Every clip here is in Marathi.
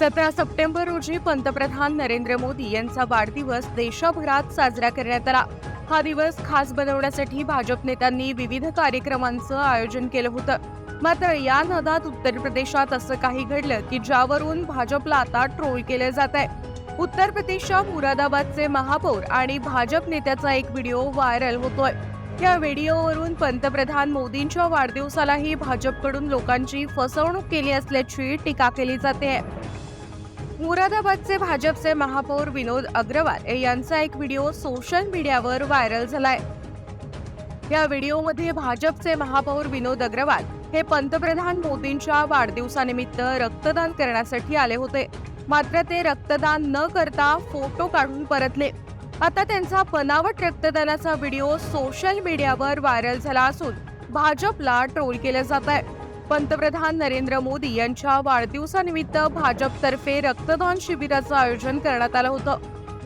सतरा सप्टेंबर रोजी पंतप्रधान नरेंद्र मोदी यांचा वाढदिवस देशभरात साजरा करण्यात आला. हा दिवस खास बनवण्यासाठी भाजप नेत्यांनी विविध कार्यक्रमांचं आयोजन केलं होतं. मात्र या नदात उत्तर प्रदेशात असं काही घडलं की ज्यावरून भाजपला आता ट्रोल केलं जात आहे उत्तर प्रदेशच्या मुरादाबादचे महापौर आणि भाजप नेत्याचा एक व्हिडिओ व्हायरल होतोय. या व्हिडिओवरून पंतप्रधान मोदींच्या वाढदिवसालाही भाजपकडून लोकांची फसवणूक केली असल्याची टीका केली जाते. मुरादाबादचे भाजपचे महापौर विनोद अग्रवाल यांचा एक व्हिडिओ सोशल मीडियावर व्हायरल झालाय. या व्हिडिओमध्ये भाजपचे महापौर विनोद अग्रवाल हे पंतप्रधान मोदींच्या वाढदिवसानिमित्त रक्तदान करण्यासाठी आले होते. मात्र ते रक्तदान न करता फोटो काढून परतले. आता त्यांचा बनावट रक्तदानाचा व्हिडिओ सोशल मीडियावर व्हायरल झाला असून भाजपला ट्रोल केलं जात आहे. पंतप्रधान नरेंद्र मोदी यांच्या वाढदिवसानिमित्त भाजपतर्फे रक्तदान शिबिराचं आयोजन करण्यात आलं होतं.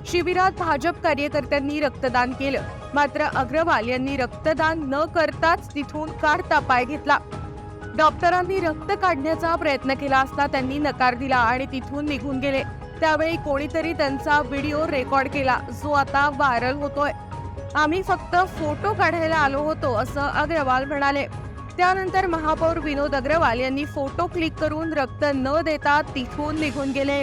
शिबिरात भाजप कार्यकर्त्यांनी रक्तदान केलं. मात्र अग्रवाल यांनी रक्तदान न करताच तिथून काढता पाय घेतला. डॉक्टरांनी रक्त काढण्याचा प्रयत्न केला असता त्यांनी नकार दिला आणि तिथून निघून गेले. त्यावेळी कोणीतरी त्यांचा व्हिडिओ रेकॉर्ड केला. जो आता व्हायरल होतोय. आम्ही फक्त फोटो काढायला आलो होतो असं अग्रवाल म्हणाले. त्यानंतर महापौर विनोद अग्रवाल यांनी फोटो क्लिक करून रक्त न देता तिथून निघून गेले.